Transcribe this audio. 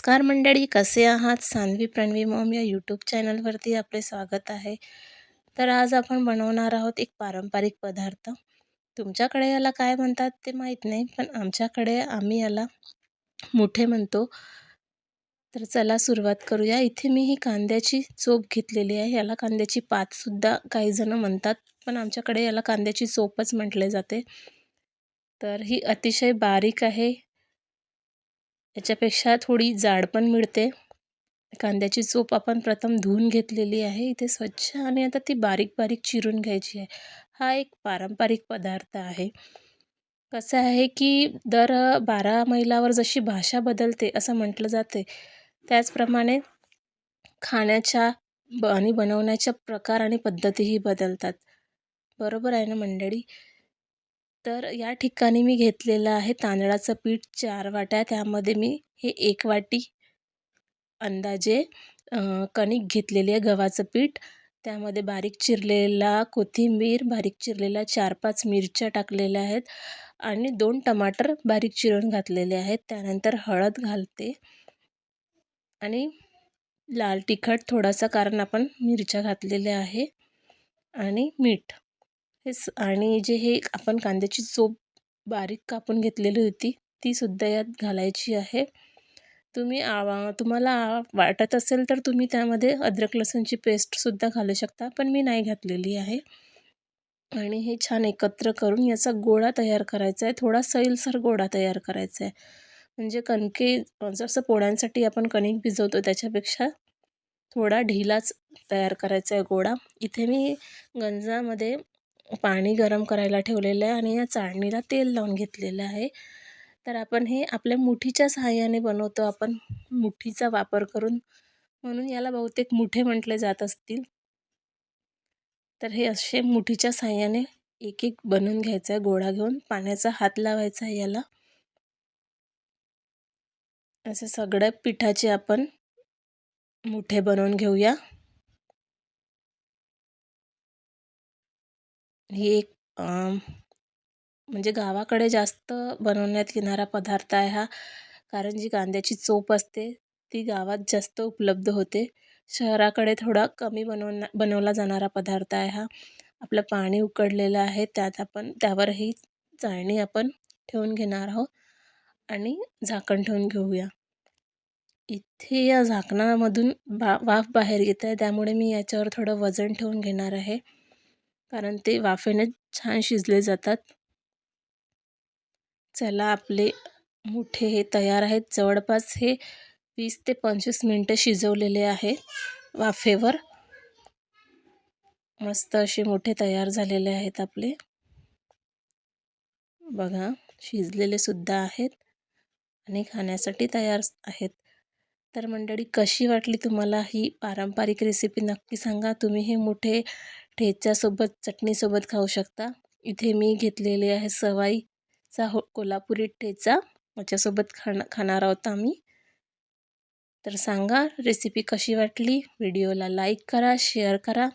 नमस्कार मंडळी कसे आहात? सानवी प्रणवी मॉम या यूट्यूब चॅनलवरती आपले स्वागत आहे. तर आज आपण बनवणार आहोत एक पारंपरिक पदार्थ. तुमच्याकडे याला काय म्हणतात ते माहीत नाही पण आमच्याकडे आम्ही याला मुठे म्हणतो. तर चला सुरुवात करूया. इथे मी ही कांद्याची चोप घेतलेली आहे. याला कांद्याची पातसुद्धा काहीजणं म्हणतात पण आमच्याकडे याला कांद्याची चोपच म्हटले जाते. तर ही अतिशय बारीक आहे. याच्यापेक्षा थोडी जाड पण मिळते. कांद्याची चोप आपण प्रथम धुवून घेतलेली आहे. इथे स्वच्छ आणि आता ती बारीक बारीक चिरून घ्यायची आहे. हा एक पारंपरिक पदार्थ आहे. कसं आहे की दर बारा मैलावर जशी भाषा बदलते असं म्हटलं जाते त्याचप्रमाणे खाण्याच्या ब आणि बनवण्याच्या प्रकार आणि पद्धतीही बदलतात. बरोबर आहे ना मंडळी? तर या ठिकाणी मी घेतलेलं आहे तांदळाचं पीठ चार वाट्या. त्यामध्ये मी हे एक वाटी अंदाजे कणिक घेतलेली आहे गव्हाचं पीठ. त्यामध्ये बारीक चिरलेला कोथिंबीर बारीक चिरलेल्या चार पाच मिरच्या टाकलेल्या आहेत आणि दोन टमाटर बारीक चिरून घातलेले आहेत. त्यानंतर हळद घालते आणि लाल तिखट थोडासा कारण आपण मिरच्या घातलेल्या आहे आणि मीठ. हेच आणि जे हे आपण कांद्याची चोप बारीक कापून घेतलेली होती तीसुद्धा यात घालायची आहे. तुम्ही आवा तुम्हाला वाटत असेल तर तुम्ही त्यामध्ये अद्रक लसूणची पेस्टसुद्धा घालू शकता पण मी नाही घातलेली आहे. आणि हे छान एकत्र करून याचा गोळा तयार करायचा आहे. थोडा सैलसर गोळा तयार करायचा आहे. म्हणजे कणके जसं पोळ्यांसाठी आपण कणिक भिजवतो त्याच्यापेक्षा थोडा ढिलाच तयार करायचा आहे गोळा. इथे मी गंजामध्ये पाणी गरम करायला ठेवलेलं आहे आणि या चाळणीला तेल लावून घेतलेलं आहे. तर आपण हे आपल्या मुठीच्या सहाय्याने बनवतो. आपण मुठीचा वापर करून. म्हणून याला बहुतेक मुठे म्हटले जात असतील. तर हे असे मुठीच्या सहाय्याने एक एक बनवून घ्यायचं आहे. गोळा घेऊन पाण्याचा हात लावायचा आहे याला. असे सगळ्या पिठाचे आपण मुठे बनवून घेऊया. ही एक म्हणजे गावाकडे जास्त बनवण्यात येणारा पदार्थ आहे हा. कारण जी कांद्याची चोप असते ती गावात जास्त उपलब्ध होते. शहराकडे थोडा कमी बनवणं बनवला जाणारा पदार्थ आहे हा. आपलं पाणी उकडलेलं आहे त्यात आपण त्यावर ही चाळणी आपण ठेवून घेणार आहोत आणि झाकण ठेवून घेऊया. इथे या झाकणामधून बा वाफ बाहेर येत आहे त्यामुळे मी याच्यावर थोडं वजन ठेवून घेणार आहे. कारण ते वाफेने छान शिजले जातात. चला आपले मुठे हे तयार आहेत. जवळपास हे वीस ते पंचवीस मिनटं शिजवलेले आहे वाफेवर. मस्त असे मोठे तयार झालेले आहेत आपले. बघा शिजलेले सुद्धा आहेत आणि खाण्यासाठी तयार आहेत. तर मंडळी कशी वाटली तुम्हाला ही पारंपरिक रेसिपी नक्की सांगा. तुम्ही हे मोठे ठेच्यासोबत चटणीसोबत खाऊ शकता. इथे मी घेतलेले आहे सवाईचा हो कोल्हापुरी ठेचा. याच्यासोबत खाण खाणार आहोत आम्ही. तर सांगा रेसिपी कशी वाटली? व्हिडिओला लाईक करा शेअर करा.